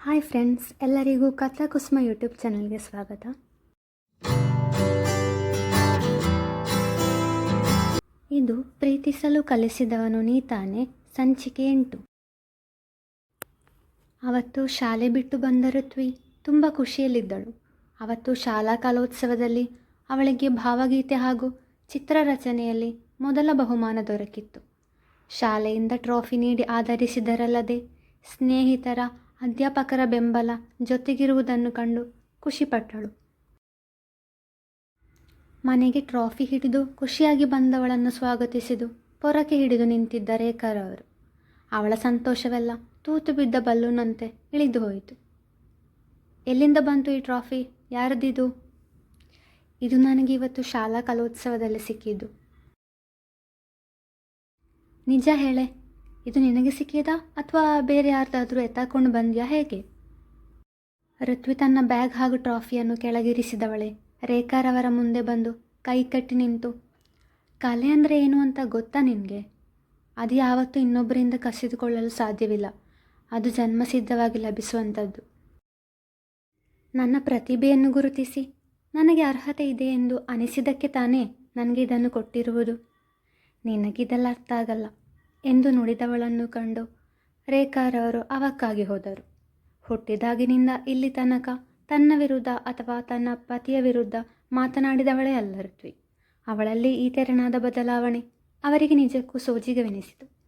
Hi friends ಎಲ್ಲರಿಗೂ ಕಥಾ ಕುಸುಮ YouTube ಚಾನಲ್ಗೆ ಸ್ವಾಗತ. ಇದು ಪ್ರೀತಿಸಲು ಕಲಿಸಿದವನು ನೀತಾನೆ, ಸಂಚಿಕೆ ಎಂಟು. ಅವತ್ತು ಶಾಲೆ ಬಿಟ್ಟು ಬಂದ ಋತ್ವಿ ತುಂಬ ಖುಷಿಯಲ್ಲಿದ್ದಳು. ಅವತ್ತು ಶಾಲಾ ಕಲೋತ್ಸವದಲ್ಲಿ ಅವಳಿಗೆ ಭಾವಗೀತೆ ಹಾಗೂ ಚಿತ್ರರಚನೆಯಲ್ಲಿ ಮೊದಲ ಬಹುಮಾನ ದೊರಕಿತ್ತು. ಶಾಲೆಯಿಂದ ಟ್ರೋಫಿ ನೀಡಿ ಆಧರಿಸಿದರಲ್ಲದೆ, ಸ್ನೇಹಿತರ ಅಧ್ಯಾಪಕರ ಬೆಂಬಲ ಜೊತೆಗಿರುವುದನ್ನು ಕಂಡು ಖುಷಿಪಟ್ಟಳು. ಮನೆಗೆ ಟ್ರಾಫಿ ಹಿಡಿದು ಖುಷಿಯಾಗಿ ಬಂದವಳನ್ನು ಸ್ವಾಗತಿಸಿದು ಪೊರಕೆ ಹಿಡಿದು ನಿಂತಿದ್ದ ಅವರು. ಅವಳ ಸಂತೋಷವೆಲ್ಲ ತೂತು ಬಿದ್ದ ಬಲ್ಲೂನಂತೆ ಇಳಿದು ಹೋಯಿತು. ಎಲ್ಲಿಂದ ಬಂತು ಈ ಟ್ರಾಫಿ? ಯಾರದಿದು? ಇದು ನನಗೆ ಇವತ್ತು ಶಾಲಾ ಕಲೋತ್ಸವದಲ್ಲಿ ಸಿಕ್ಕಿದ್ದು. ನಿಜ ಹೇಳೆ ಇದು ನಿನಗೆ ಸಿಕ್ಕಿದಾ ಅಥವಾ ಬೇರೆ ಯಾರ್ದಾದ್ರೂ ಎತ್ತಾಕೊಂಡು ಬಂದ್ಯಾ ಹೇಗೆ? ಋತ್ವಿ ತನ್ನ ಬ್ಯಾಗ್ ಹಾಗೂ ಟ್ರಾಫಿಯನ್ನು ಕೆಳಗಿರಿಸಿದವಳೆ. ರೇಖಾರವರ ಮುಂದೆ ಬಂದು ಕೈ ಕಟ್ಟಿ ನಿಂತು, ಕಲೆ ಅಂದರೆ ಏನು ಅಂತ ಗೊತ್ತಾ ನಿನಗೆ? ಅದು ಯಾವತ್ತೂ ಇನ್ನೊಬ್ಬರಿಂದ ಕಸಿದುಕೊಳ್ಳಲು ಸಾಧ್ಯವಿಲ್ಲ. ಅದು ಜನ್ಮಸಿದ್ಧವಾಗಿ ಲಭಿಸುವಂಥದ್ದು. ನನ್ನ ಪ್ರತಿಭೆಯನ್ನು ಗುರುತಿಸಿ. ನನಗೆ ಅರ್ಹತೆ ಇದೆ ಎಂದು ಅನಿಸಿದ್ದಕ್ಕೆ ತಾನೇ ನನಗೆ ಇದನ್ನು ಕೊಟ್ಟಿರುವುದು. ನಿನಗಿದೆಲ್ಲ ಅರ್ಥ ಆಗಲ್ಲ. ಎಂದು ನುಡಿದವಳನ್ನು ಕಂಡು ರೇಖಾರವರು ಅವಕ್ಕಾಗಿ ಹೋದರು. ಹುಟ್ಟಿದಾಗಿನಿಂದ ಇಲ್ಲಿ ತನಕ ತನ್ನ ವಿರುದ್ಧ ಅಥವಾ ತನ್ನ ಪತಿಯ ವಿರುದ್ಧ ಮಾತನಾಡಿದವಳೇ ಅಲ್ಲ ಋತ್ವಿ. ಅವಳಲ್ಲಿ ಈ ತೆರನಾದ ಬದಲಾವಣೆ ಅವರಿಗೆ ನಿಜಕ್ಕೂ ಸೋಜಿಗವೆನಿಸಿತು.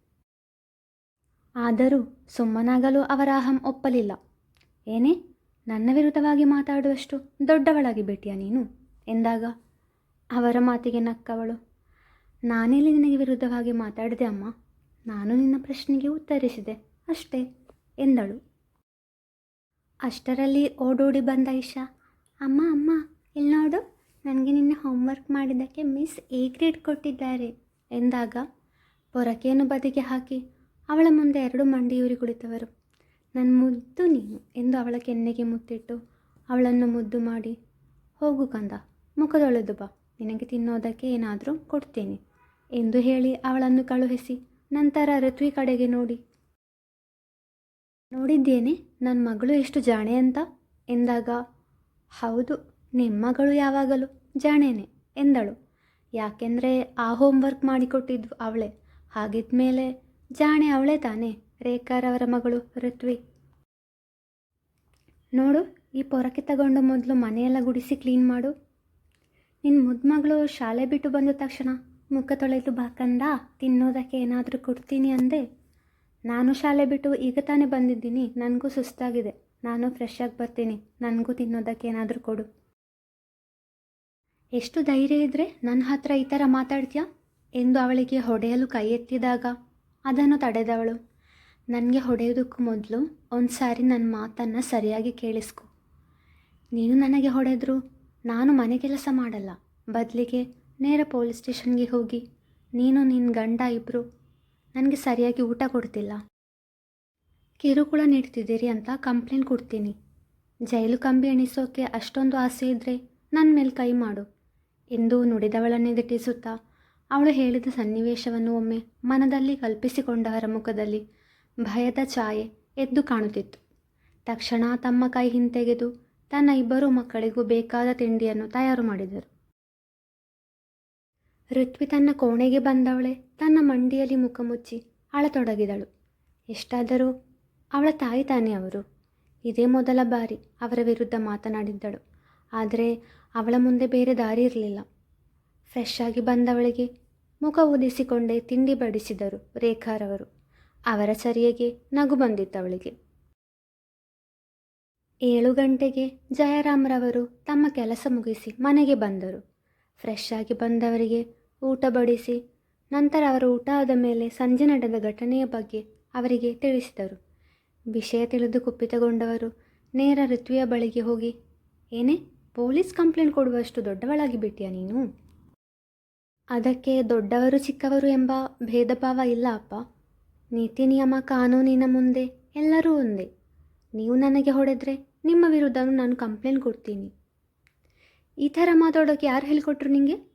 ಆದರೂ ಸುಮ್ಮನಾಗಲು ಅವರ ಅಹಂ ಒಪ್ಪಲಿಲ್ಲ. ಏನೇ, ನನ್ನ ವಿರುದ್ಧವಾಗಿ ಮಾತಾಡುವಷ್ಟು ದೊಡ್ಡವಳಾಗಿ ಬಿಟ್ಟಿಯಾ ನೀನು? ಎಂದಾಗ, ಅವರ ಮಾತಿಗೆ ನಕ್ಕವಳು, ನಾನೆಲ್ಲಿ ನಿನಗೆ ವಿರುದ್ಧವಾಗಿ ಮಾತಾಡಿದೆ ಅಮ್ಮ. ನಾನು ನಿನ್ನ ಪ್ರಶ್ನೆಗೆ ಉತ್ತರಿಸಿದೆ. ಅಷ್ಟೇ, ಎಂದಳು. ಅಷ್ಟರಲ್ಲಿ ಓಡೋಡಿ ಬಂದ ಇಶಾ ಅಮ್ಮ ಅಮ್ಮ, ಇಲ್ಲಿ ನೋಡು. ನನಗೆ ನಿನ್ನೆ ಹೋಮ್ವರ್ಕ್ ಮಾಡಿದ್ದಕ್ಕೆ ಮಿಸ್ ಎ ಗ್ರೇಡ್ ಕೊಟ್ಟಿದ್ದಾರೆ, ಎಂದಾಗ ಪೊರಕೆಯನ್ನು ಬದಿಗೆ ಹಾಕಿ ಅವಳ ಮುಂದೆ ಎರಡು ಮಂಡಿಯೂರಿ ಕುಳಿತವರು. ನನ್ನ ಮುದ್ದು ನೀನು, ಎಂದು ಅವಳ ಕೆನ್ನೆಗೆ ಮುತ್ತಿಟ್ಟು ಅವಳನ್ನು ಮುದ್ದು ಮಾಡಿ, ಹೋಗು ಕಂದ ಮುಖದೊಳೆದು ಬಾ, ನಿನಗೆ ತಿನ್ನೋದಕ್ಕೆ ಏನಾದರೂ ಕೊಡ್ತೀನಿ, ಎಂದು ಹೇಳಿ ಅವಳನ್ನು ಕಳುಹಿಸಿ. ನಂತರ ಋತ್ವಿ ಕಡೆಗೆ ನೋಡಿ. ನೋಡಿದ್ದೇನೆ ನನ್ನ ಮಗಳು ಎಷ್ಟು ಜಾಣೆ ಅಂತ. ಎಂದಾಗ, ಹೌದು ನಿಮ್ಮ ಮಗಳು ಯಾವಾಗಲೂ ಜಾಣೇನೆ ಎಂದಳು. ಯಾಕೆಂದರೆ, ಆ ಹೋಮ್ವರ್ಕ್ ಮಾಡಿಕೊಟ್ಟಿದ್ದು ಹಾಗಿದ್ದ ಮೇಲೆ ಜಾಣೆ ಅವಳೇ ತಾನೇ ರೇಖಾರವರ ಮಗಳು ಋತ್ವಿ. ನೋಡು, ಈ ಪೊರಕೆ ತಗೊಂಡು ಮೊದಲು ಮನೆಯೆಲ್ಲ ಗುಡಿಸಿ ಕ್ಲೀನ್ ಮಾಡು. ನಿನ್ನ ಮುದ್ದು ಮಗಳು ಶಾಲೆ ಬಿಟ್ಟು ಬಂದ ತಕ್ಷಣ ಮುಖ ತೊಳೆದು ಬಾಕಂದ ತಿನ್ನೋದಕ್ಕೆ ಏನಾದರೂ ಕೊಡ್ತೀನಿ ಅಂದೆ. ನಾನು ಶಾಲೆ ಬಿಟ್ಟು ಈಗ ತಾನೇ ಬಂದಿದ್ದೀನಿ, ನನಗೂ ಸುಸ್ತಾಗಿದೆ. ನಾನು ಫ್ರೆಶ್ ಆಗಿ ಬರ್ತೀನಿ, ನನಗೂ ತಿನ್ನೋದಕ್ಕೆ ಏನಾದರೂ ಕೊಡು. ಎಷ್ಟು ಧೈರ್ಯ ಇದ್ದರೆ ನನ್ನ ಹತ್ರ ಈ ಥರ ಮಾತಾಡ್ತೀಯಾ? ಎಂದು ಅವಳಿಗೆ ಹೊಡೆಯಲು ಕೈ ಎತ್ತಿದಾಗ ಅದನ್ನು ತಡೆದವಳು. ನನಗೆ ಹೊಡೆಯೋದಕ್ಕೂ ಮೊದಲು ಒಂದು ಸಾರಿ ನನ್ನ ಮಾತನ್ನು ಸರಿಯಾಗಿ ಕೇಳಿಸ್ಕೊ. ನೀನು ನನಗೆ ಹೊಡೆದ್ರು? ನಾನು ಮನೆ ಕೆಲಸ ಮಾಡಲ್ಲ. ಬದಲಿಗೆ ನೇರ ಪೊಲೀಸ್ ಸ್ಟೇಷನ್ಗೆ ಹೋಗಿ. ನೀನು ನಿನ್ನ ಗಂಡ ಇಬ್ಬರು ನನಗೆ ಸರಿಯಾಗಿ ಊಟ ಕೊಡ್ತಿಲ್ಲ. ಕಿರುಕುಳ ನೀಡ್ತಿದ್ದೀರಿ ಅಂತ ಕಂಪ್ಲೇಂಟ್ ಕೊಡ್ತೀನಿ. ಜೈಲು ಕಂಬಿ ಎಣಿಸೋಕೆ ಅಷ್ಟೊಂದು ಆಸೆ ಇದ್ದರೆ ನನ್ನ ಮೇಲೆ ಕೈ ಮಾಡು. ಎಂದು ನುಡಿದವಳನ್ನೇ ದಿಟ್ಟಿಸುತ್ತಾ, ಅವಳು ಹೇಳಿದ ಸನ್ನಿವೇಶವನ್ನು ಒಮ್ಮೆ ಮನದಲ್ಲಿ ಕಲ್ಪಿಸಿಕೊಂಡವರ ಮುಖದಲ್ಲಿ ಭಯದ ಛಾಯೆ ಎದ್ದು ಕಾಣುತ್ತಿತ್ತು. ತಕ್ಷಣ ತಮ್ಮ ಕೈ ಹಿಂತೆಗೆದು ತನ್ನ ಇಬ್ಬರು ಮಕ್ಕಳಿಗೂ ಬೇಕಾದ ತಿಂಡಿಯನ್ನು ತಯಾರು ಮಾಡಿದರು. ಋತ್ವಿ ತನ್ನ ಕೋಣೆಗೆ ಬಂದವಳೆ. ತನ್ನ ಮಂಡಿಯಲ್ಲಿ ಮುಖ ಮುಚ್ಚಿ ಅಳತೊಡಗಿದಳು. ಎಷ್ಟಾದರೂ ಅವಳ ತಾಯಿ ತಾನೇ ಅವರು. ಇದೇ ಮೊದಲ ಬಾರಿ ಅವರ ವಿರುದ್ಧ ಮಾತನಾಡಿದ್ದಳು. ಆದರೆ ಅವಳ ಮುಂದೆ ಬೇರೆ ದಾರಿ ಇರಲಿಲ್ಲ. ಫ್ರೆಶ್ ಆಗಿ ಬಂದವಳಿಗೆ ಮುಖ ಊದಿಸಿಕೊಂಡೇ ತಿಂಡಿ ಬಡಿಸಿದರು ರೇಖಾರವರು. ಅವರ ಚರ್ಯೆಗೆ ನಗು ಬಂದಿತ್ತವಳಿಗೆ. ಏಳು ಗಂಟೆಗೆ ಜಯರಾಮ್ರವರು ತಮ್ಮ ಕೆಲಸ ಮುಗಿಸಿ ಮನೆಗೆ ಬಂದರು. ಫ್ರೆಶ್ ಆಗಿ ಬಂದವರಿಗೆ ಊಟ ಬಡಿಸಿ ನಂತರ ಅವರ ಊಟ ಆದ ಮೇಲೆ ಸಂಜೆ ನಡೆದ ಘಟನೆಯ ಬಗ್ಗೆ ಅವರಿಗೆ ತಿಳಿಸಿದರು. ವಿಷಯ ತಿಳಿದು ಕುಪಿತಗೊಂಡವರು ನೇರ ಋತ್ವಿಯ ಬಳಿಗೆ ಹೋಗಿ, ಏನೇ, ಪೊಲೀಸ್ ಕಂಪ್ಲೇಂಟ್ ಕೊಡುವಷ್ಟು ದೊಡ್ಡವಳಾಗಿ ಬಿಟ್ಟಿಯ ನೀನು? ಅದಕ್ಕೆ ದೊಡ್ಡವರು ಚಿಕ್ಕವರು ಎಂಬ ಭೇದ ಭಾವ ಇಲ್ಲ ಅಪ್ಪ. ನೀತಿ, ನಿಯಮ, ಕಾನೂನಿನ ಮುಂದೆ ಎಲ್ಲರೂ ಒಂದೇ. ನೀವು ನನಗೆ ಹೊಡೆದ್ರೆ ನಿಮ್ಮ ವಿರುದ್ಧನೂ ನಾನು ಕಂಪ್ಲೇಂಟ್ ಕೊಡ್ತೀನಿ. ಈ ಥರ ಮಾತಾಡೋಕೆ ಯಾರು ಹೇಳಿಕೊಟ್ರು ನಿಮಗೆ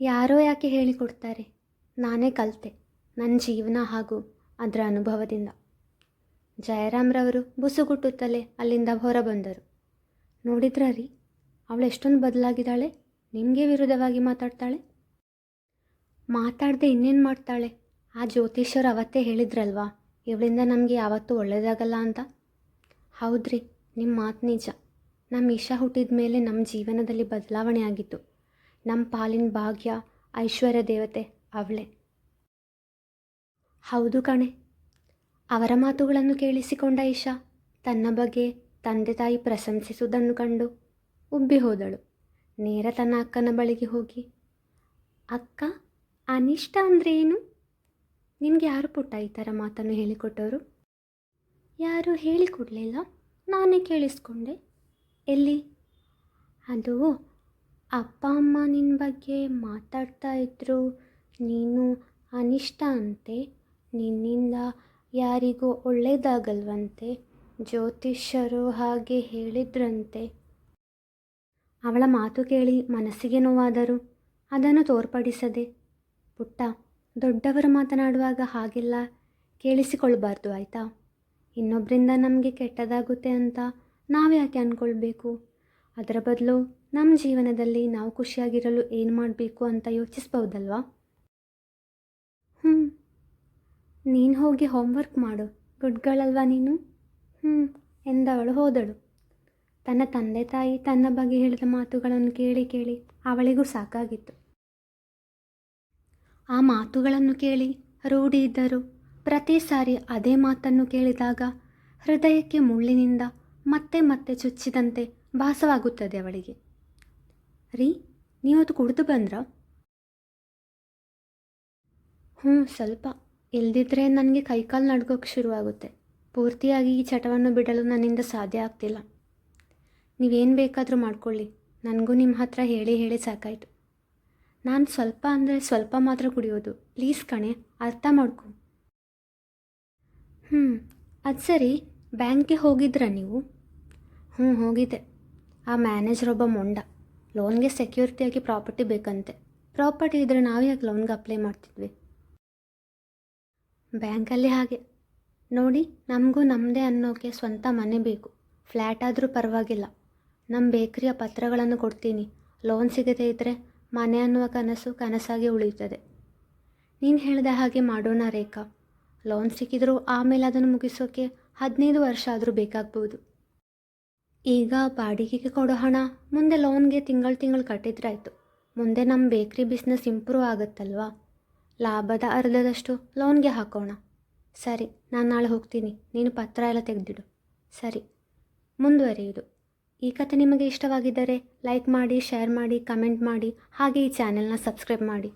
ಯಾರೋ ಯಾಕೆ ಹೇಳಿಕೊಡ್ತಾರೆ? ನಾನೇ ಕಲಿತೆ. ನನ್ನ ಜೀವನ ಹಾಗೂ ಅದರ ಅನುಭವದಿಂದ. ಜಯರಾಮ್ರವರು ಬುಸುಗುಟ್ಟುತ್ತಲೇ ಅಲ್ಲಿಂದ ಹೊರಬಂದರು ನೋಡಿದ್ರ ರೀ ಅವಳು ಎಷ್ಟೊಂದು ಬದಲಾಗಿದ್ದಾಳೆ, ನಿಮಗೆ ವಿರುದ್ಧವಾಗಿ ಮಾತಾಡ್ತಾಳೆ? ಮಾತಾಡದೆ ಇನ್ನೇನು ಮಾಡ್ತಾಳೆ? ಆ ಜ್ಯೋತಿಷ್ಯರು ಅವತ್ತೇ ಹೇಳಿದ್ರಲ್ವಾ, ಇವಳಿಂದ ನಮಗೆ ಯಾವತ್ತೂ ಒಳ್ಳೆಯದಾಗಲ್ಲ ಅಂತ? ಹೌದ್ರಿ ನಿಮ್ಮ ಮಾತು ನಿಜ. ನಮ್ಮ ಇಶಾ ಹುಟ್ಟಿದ ಮೇಲೆ ನಮ್ಮ ಜೀವನದಲ್ಲಿ ಬದಲಾವಣೆ ಆಗಿತ್ತು. ನಮ್ಮ ಪಾಲಿನ ಭಾಗ್ಯ ಐಶ್ವರ್ಯ ದೇವತೆ, ಅವಳೆ. ಹೌದು ಕಣೆ. ಅವರ ಮಾತುಗಳನ್ನು ಕೇಳಿಸಿಕೊಂಡ ಐಶಾ ತನ್ನ ಬಗ್ಗೆ ತಂದೆ ತಾಯಿ ಪ್ರಶಂಸಿಸುವುದನ್ನು ಕಂಡು ಉಬ್ಬಿ ಹೋದಳು. ನೇರ ತನ್ನ ಅಕ್ಕನ ಬಳಿಗೆ ಹೋಗಿ, ಅಕ್ಕ, ಅನಿಷ್ಟ ಅಂದರೆ ಏನು? ನಿನಗೆ ಯಾರು ಪುಟ್ಟ ಈ ಥರ ಮಾತನ್ನು ಹೇಳಿಕೊಟ್ಟವರು? ಯಾರು ಹೇಳಿಕೊಡಲಿಲ್ಲ, ನಾನೇ ಕೇಳಿಸ್ಕೊಂಡೆ. ಎಲ್ಲಿ? ಅದು ಅಪ್ಪ ಅಮ್ಮ ನಿನ್ನ ಬಗ್ಗೆ ಮಾತಾಡ್ತಾ ಇದ್ರು. ನೀನು ಅನಿಷ್ಟ ಅಂತೆ. ನಿನ್ನಿಂದ ಯಾರಿಗೂ ಒಳ್ಳೆಯದಾಗಲ್ವಂತೆ ಜ್ಯೋತಿಷ್ಯರು ಹಾಗೆ ಹೇಳಿದ್ರಂತೆ. ಅವಳ ಮಾತು ಕೇಳಿ ಮನಸ್ಸಿಗೆ ನೋವಾದರು. ಅದನ್ನು ತೋರ್ಪಡಿಸದೆ, ಪುಟ್ಟ, ದೊಡ್ಡವರು ಮಾತನಾಡುವಾಗ ಹಾಗೆಲ್ಲ ಕೇಳಿಸಿಕೊಳ್ಬಾರ್ದು ಆಯಿತಾ? ಇನ್ನೊಬ್ಬರಿಂದ ನಮಗೆ ಕೆಟ್ಟದಾಗುತ್ತೆ ಅಂತ ನಾವ್ಯಾಕೆ ಅಂದ್ಕೊಳ್ಬೇಕು ಅದರ ಬದಲು ನಮ್ಮ ಜೀವನದಲ್ಲಿ ನಾವು ಖುಷಿಯಾಗಿರಲು ಏನು ಮಾಡಬೇಕು ಅಂತ ಯೋಚಿಸ್ಬೋದಲ್ವಾ ಹ್ಞೂ ನೀನು ಹೋಗಿ ಹೋಮ್ವರ್ಕ್ ಮಾಡು. ಗುಡ್ಗಳಲ್ವಾ ನೀನು? ಹ್ಞೂ ಎಂದವಳು ಹೋದಳು. ತನ್ನ ತಂದೆ ತಾಯಿ ತನ್ನ ಬಗ್ಗೆ ಹೇಳಿದ ಮಾತುಗಳನ್ನು ಕೇಳಿ ಕೇಳಿ ಅವಳಿಗೂ ಸಾಕಾಗಿತ್ತು. ಆ ಮಾತುಗಳನ್ನು ಕೇಳಿ ರೂಢಿ ಇದ್ದರು. ಪ್ರತಿ ಸಾರಿ ಅದೇ ಮಾತನ್ನು ಕೇಳಿದಾಗ ಹೃದಯಕ್ಕೆ ಮುಳ್ಳಿನಿಂದ ಮತ್ತೆ ಮತ್ತೆ ಚುಚ್ಚಿದಂತೆ ಭಾಸವಾಗುತ್ತದೆ ಅವಳಿಗೆ. ರೀ, ನೀವತ್ತು ಕುಡಿದು ಬಂದ್ರಾ? ಹ್ಞೂ ಸ್ವಲ್ಪ. ಇಲ್ದಿದ್ರೆ ನನಗೆ ಕೈಕಾಲು ನಡ್ಕೋಕ್ಕೆ ಶುರುವಾಗುತ್ತೆ. ಪೂರ್ತಿಯಾಗಿ ಈ ಚಟವನ್ನು ಬಿಡಲು ನನ್ನಿಂದ ಸಾಧ್ಯ ಆಗ್ತಿಲ್ಲ. ನೀವೇನು ಬೇಕಾದರೂ ಮಾಡ್ಕೊಳ್ಳಿ. ನನಗೂ ನಿಮ್ಮ ಹತ್ರ ಹೇಳಿ ಹೇಳಿ ಸಾಕಾಯಿತು. ನಾನು ಸ್ವಲ್ಪ ಅಂದರೆ ಸ್ವಲ್ಪ ಮಾತ್ರ ಕುಡಿಯೋದು. ಪ್ಲೀಸ್ ಕಣೆ, ಅರ್ಥ ಮಾಡ್ಕೊ. ಹ್ಞೂ ಅದು ಸರಿ. ಬ್ಯಾಂಕ್ಗೆ ಹೋಗಿದ್ರಾ ನೀವು? ಹ್ಞೂ ಹೋಗಿದ್ದೆ. ಆ ಮ್ಯಾನೇಜರ್ ಒಬ್ಬ ಮೊಂಡ. ಲೋನ್ಗೆ ಸೆಕ್ಯೂರಿಟಿಯಾಗಿ ಪ್ರಾಪರ್ಟಿ ಬೇಕಂತೆ. ಪ್ರಾಪರ್ಟಿ ಇದ್ದರೆ ನಾವು ಯಾಕೆ ಲೋನ್ಗೆ ಅಪ್ಲೈ ಮಾಡ್ತಿದ್ವಿ? ಬ್ಯಾಂಕಲ್ಲಿ ಹಾಗೆ. ನೋಡಿ, ನಮಗೂ ನಮ್ಮದೇ ಅನ್ನೋಕ್ಕೆ ಸ್ವಂತ ಮನೆ ಬೇಕು. ಫ್ಲ್ಯಾಟ್ ಆದರೂ ಪರವಾಗಿಲ್ಲ. ನಮ್ಮ ಬೇಕರಿಯ ಪತ್ರಗಳನ್ನು ಕೊಡ್ತೀನಿ. ಲೋನ್ ಸಿಗದೇ ಇದ್ದರೆ ಮನೆ ಅನ್ನುವ ಕನಸು ಕನಸಾಗಿ ಉಳಿಯುತ್ತದೆ. ನೀನು ಹೇಳಿದ ಹಾಗೆ ಮಾಡೋಣ ರೇಖಾ. ಲೋನ್ ಸಿಕ್ಕಿದರೂ ಆಮೇಲೆ ಅದನ್ನು ಮುಗಿಸೋಕ್ಕೆ ಹದಿನೈದು ವರ್ಷ ಆದರೂ ಬೇಕಾಗ್ಬೋದು. ಈಗ ಬಾಡಿಗೆಗೆ ಕೊಡೋ ಹಣ. ಮುಂದೆ ಲೋನ್ಗೆ ತಿಂಗಳು ತಿಂಗಳು ಕಟ್ಟಿದ್ರಾಯ್ತು. ಮುಂದೆ ನಮ್ಮ ಬೇಕ್ರಿ ಬಿಸ್ನೆಸ್ ಇಂಪ್ರೂವ್ ಆಗುತ್ತಲ್ವಾ? ಲಾಭದ ಅರ್ಧದಷ್ಟು ಲೋನ್ಗೆ ಹಾಕೋಣ. ಸರಿ, ನಾನು ನಾಳೆ ಹೋಗ್ತೀನಿ. ನೀನು ಪತ್ರ ಎಲ್ಲ ತೆಗೆದಿಡು. ಸರಿ ಮುಂದುವರಿಯುವುದು ಈ ಕಥೆ ನಿಮಗೆ ಇಷ್ಟವಾಗಿದ್ದರೆ ಲೈಕ್ ಮಾಡಿ, ಶೇರ್ ಮಾಡಿ, ಕಮೆಂಟ್ ಮಾಡಿ, ಹಾಗೆ ಈ ಚಾನೆಲ್ನ ಸಬ್ಸ್ಕ್ರೈಬ್ ಮಾಡಿ.